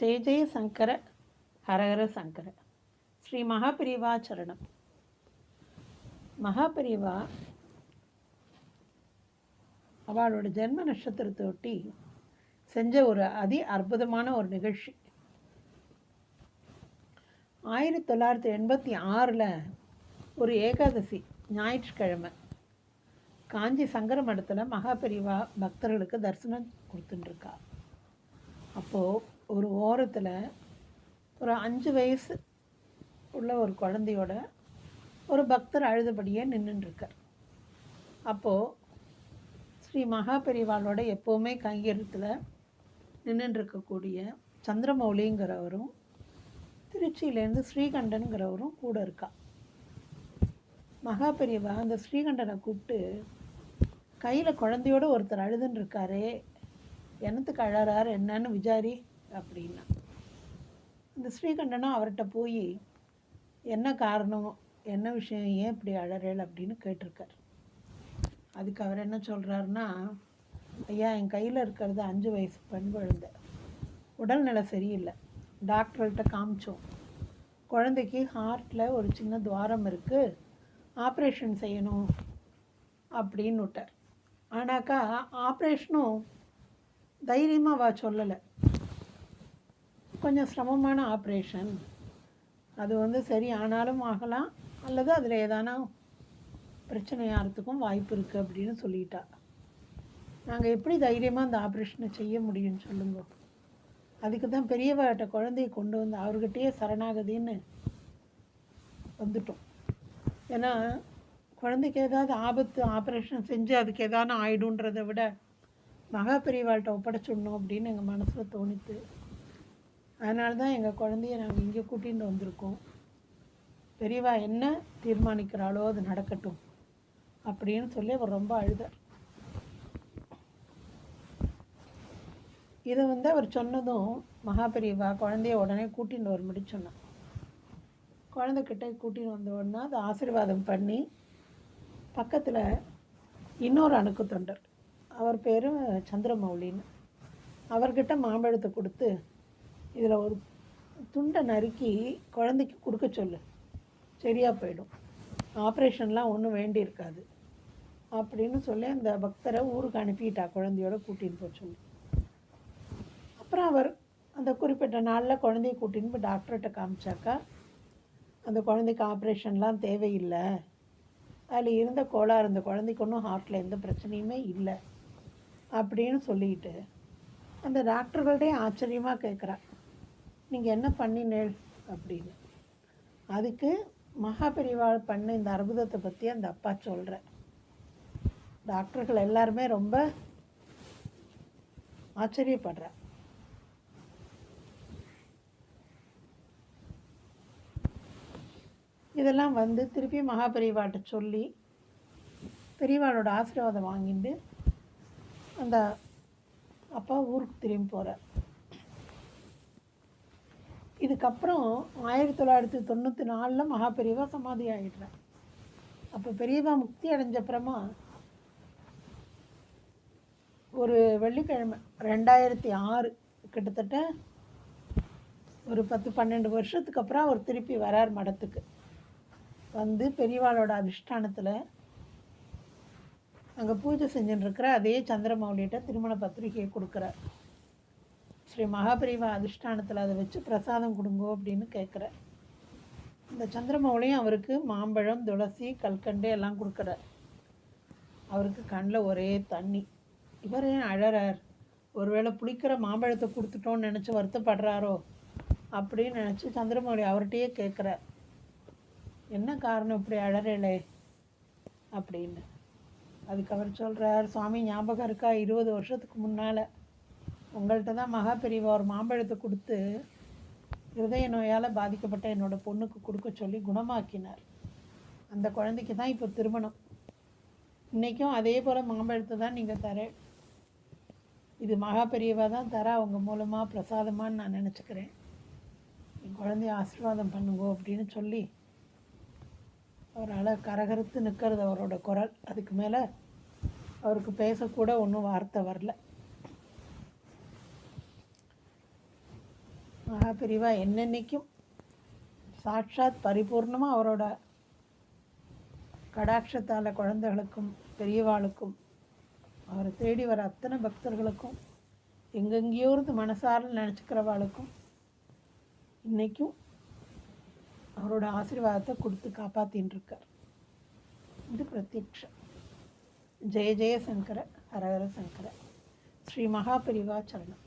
ஜெய ஜெய சங்கர ஹரஹர சங்கர. ஸ்ரீ மகாபிரிவா சரணம். மகாபிரிவா அவளோட ஜென்ம நட்சத்திரத்தை ஒட்டி செஞ்ச ஒரு அதி அற்புதமான ஒரு நிகழ்ச்சி. ஆயிரத்தி தொள்ளாயிரத்தி எண்பத்தி ஆறில் ஒரு ஏகாதசி ஞாயிற்றுக்கிழமை காஞ்சி சங்கர மடத்தில் மகாபெரிவா பக்தர்களுக்கு தரிசனம் கொடுத்துட்டுருக்கா அப்போது ஒரு ஓரத்தில் ஒரு அஞ்சு வயசு உள்ள ஒரு குழந்தையோட ஒரு பக்தர் அழுதபடியே நின்றுட்டுருக்கார் அப்போது ஸ்ரீ மகாபெரிவாளோட எப்போவுமே கையெழுத்தில் நின்றுட்டுருக்கக்கூடிய சந்திரமௌலிங்கிறவரும் திருச்சியிலேருந்து ஸ்ரீகண்டனுங்கிறவரும் கூட இருக்கா. மகாபெரியவா அந்த ஸ்ரீகண்டனை கூப்பிட்டு கையில் குழந்தையோட ஒருத்தர் அழுதுன்னு இருக்காரே என்னத்துக்கு அழறார் என்னன்னு விசாரி. அப்படின்னா. இந்த ஸ்ரீகண்டனும் அவர்கிட்ட போய் என்ன காரணம்? என்ன விஷயம்? ஏன் இப்படி அழறேள் அப்படின்னு கேட்டிருக்கார். அதுக்கு அவர் என்ன சொல்கிறாருன்னா ஐயா என் கையில் இருக்கிறது அஞ்சு வயசு பெண் குழந்தை. உடல்நிலை சரியில்லை. டாக்டர்கிட்ட காமிச்சோம். குழந்தைக்கு ஹார்ட்டில் ஒரு சின்ன துவாரம் இருக்குது ஆப்ரேஷன் செய்யணும். அப்படின்னு விட்டார். ஆனாக்கா ஆப்ரேஷனும் தைரியமாக வா சொல்லலை. கொஞ்சம் சிரமமான ஆப்ரேஷன் அது வந்து சரி ஆனாலும் ஆகலாம். அல்லது அதில் ஏதானா பிரச்சனை ஆகிறதுக்கும் வாய்ப்பு இருக்குது அப்படின்னு சொல்லிட்டா. நாங்கள் எப்படி தைரியமாக அந்த ஆப்ரேஷனை செய்ய முடியும்னு சொல்லுங்க. அதுக்கு தான் பெரியவர்கிட்ட குழந்தைய கொண்டு வந்து அவர்கிட்டயே சரணாகதின்னு வந்துட்டோம். ஏன்னா குழந்தைக்கு ஏதாவது ஆபத்து ஆப்ரேஷன் செஞ்சு அதுக்கு ஏதானா ஆயிடுன்றதை விட மகா பெரியவாள்கிட்ட ஒப்படைச்சிடணும் அப்படின்னு எங்கள் மனசில் தோணித்து அதனால தான் எங்கள் குழந்தைய நாங்கள் இங்கே கூட்டிகிட்டு வந்திருக்கோம். பெரியவா என்ன தீர்மானிக்கிறாளோ அது நடக்கட்டும் அப்படின்னு சொல்லி அவர் ரொம்ப அழுதார். இதை வந்து அவர் சொன்னதும் மகா பெரியவா குழந்தைய உடனே கூட்டின்னு வரும்படி சொன்னான். குழந்தைக்கிட்ட கூட்டின்னு வந்த உடனே அதை ஆசீர்வாதம் பண்ணி பக்கத்தில் இன்னொரு அணுக்கு தொண்டர். அவர் பேர் சந்திரமௌலின்னு. அவர்கிட்ட மாம்பழத்தை கொடுத்து இதில் ஒரு துண்டை நறுக்கி குழந்தைக்கு கொடுக்க சொல்லு. சரியாக போயிடும். ஆப்ரேஷன்லாம் ஒன்றும் வேண்டி இருக்காது அப்படின்னு சொல்லி அந்த பக்தரை ஊருக்கு அனுப்பிட்டா குழந்தையோட கூட்டின்னு போக சொல்லி. அப்புறம் அவர் அந்த குறிப்பிட்ட நாளில் குழந்தைய கூட்டின்னு போய் டாக்டர்கிட்ட காமிச்சாக்கா அந்த குழந்தைக்கு ஆப்ரேஷன்லாம் தேவையில்லை. அதில் இருந்த கோளாறு அந்த குழந்தைக்கு ஒன்றும் ஹார்ட்டில் எந்த பிரச்சனையுமே இல்லை. அப்படின்னு சொல்லிட்டு அந்த டாக்டர்கள்டே ஆச்சரியமாக கேட்குறா நீங்கள் என்ன பண்ணினேள் அப்படின்னு. அதுக்கு மகாபெரிவாள் பண்ண இந்த அற்புதத்தை பற்றி அந்த அப்பா சொல்கிற டாக்டர்கள் எல்லாருமே ரொம்ப ஆச்சரியப்படுற. இதெல்லாம் வந்து திருப்பி மகாபெரிவாட்ட சொல்லி பெரியவாளோட ஆசீர்வாதம் வாங்கிட்டு அந்த அப்பா ஊருக்கு திரும்பி போகிறார் அதுக்கப்புறம் ஆயிரத்தி தொள்ளாயிரத்தி தொண்ணூற்றி நாலில் மகாபெரிவா சமாதி ஆகிடுறார் அப்போ பெரியவா முக்தி அடைஞ்சப்புறமா ஒரு வெள்ளிக்கிழமை ரெண்டாயிரத்தி ஆறு கிட்டத்தட்ட ஒரு பத்து பன்னெண்டு வருஷத்துக்கு அப்புறம் அவர் திருப்பி வரார் மடத்துக்கு. வந்து பெரியவாளோட அதிஷ்டானத்தில் அங்கே பூஜை செஞ்சுட்டுருக்கிற அதே சந்திரமௌலிகிட்ட திருமண பத்திரிகையை கொடுக்குறார். ஸ்ரீ மகாபெரிவா அதிஷ்டானத்தில் அதை வச்சு பிரசாதம் கொடுங்கோ அப்படின்னு கேட்குறார் இந்த சந்திரமௌலியும் அவருக்கு மாம்பழம் துளசி கல்கண்டு எல்லாம் கொடுக்குறார் அவருக்கு கண்ணில் ஒரே தண்ணி. இவர் ஏன் அழறார். ஒருவேளை புளிக்கிற மாம்பழத்தை கொடுத்துட்டோன்னு நினச்சி வருத்தப்படுறாரோ அப்படின்னு நினச்சி சந்திரமௌலி அவர்கிட்டயே கேட்குறார் என்ன காரணம் இப்படி அழறலே அப்படின்னு. அதுக்கு அவர் சொல்கிறார் சுவாமி ஞாபகம் இருக்கா? இருபது வருஷத்துக்கு முன்னால் உங்கள்கிட்ட தான் மகா பெரியவா ஒரு மாம்பழத்தை கொடுத்து இருதய நோயால் பாதிக்கப்பட்ட என்னோடய பொண்ணுக்கு கொடுக்க சொல்லி குணமாக்கினார். அந்த குழந்தைக்கு தான் இப்போ திருமணம். இன்றைக்கும் அதே போல் மாம்பழத்தை தான் நீங்கள் தர இது மகா பெரியவா தான் தர அவங்க மூலமாக பிரசாதமானு நான் நினச்சிக்கிறேன். என் குழந்தைய ஆசீர்வாதம் பண்ணுங்கோ அப்படின்னு சொல்லி அவரால் கரகரத்து நிற்கிறது அவரோட குரல். அதுக்கு மேலே அவருக்கு பேசக்கூட ஒன்றும் வார்த்தை வரல. மகாபிரிவா என்னென்னைக்கும் சாட்சாத் பரிபூர்ணமாக அவரோட கடாட்சத்தால் குழந்தைகளுக்கும் பெரியவாளுக்கும் அவரை தேடி வர அத்தனை பக்தர்களுக்கும் எங்கெங்கேயோ இருந்து மனசார நினச்சிக்கிறவாளுக்கும் இன்றைக்கும் அவரோட ஆசீர்வாதத்தை கொடுத்து காப்பாற்றின்ருக்கார் இருக்கார் இது பிரத்யக்ஷம் ஜெய ஜெய சங்கர ஹரஹர சங்கர. ஸ்ரீ மகாபிரிவா சரணம்.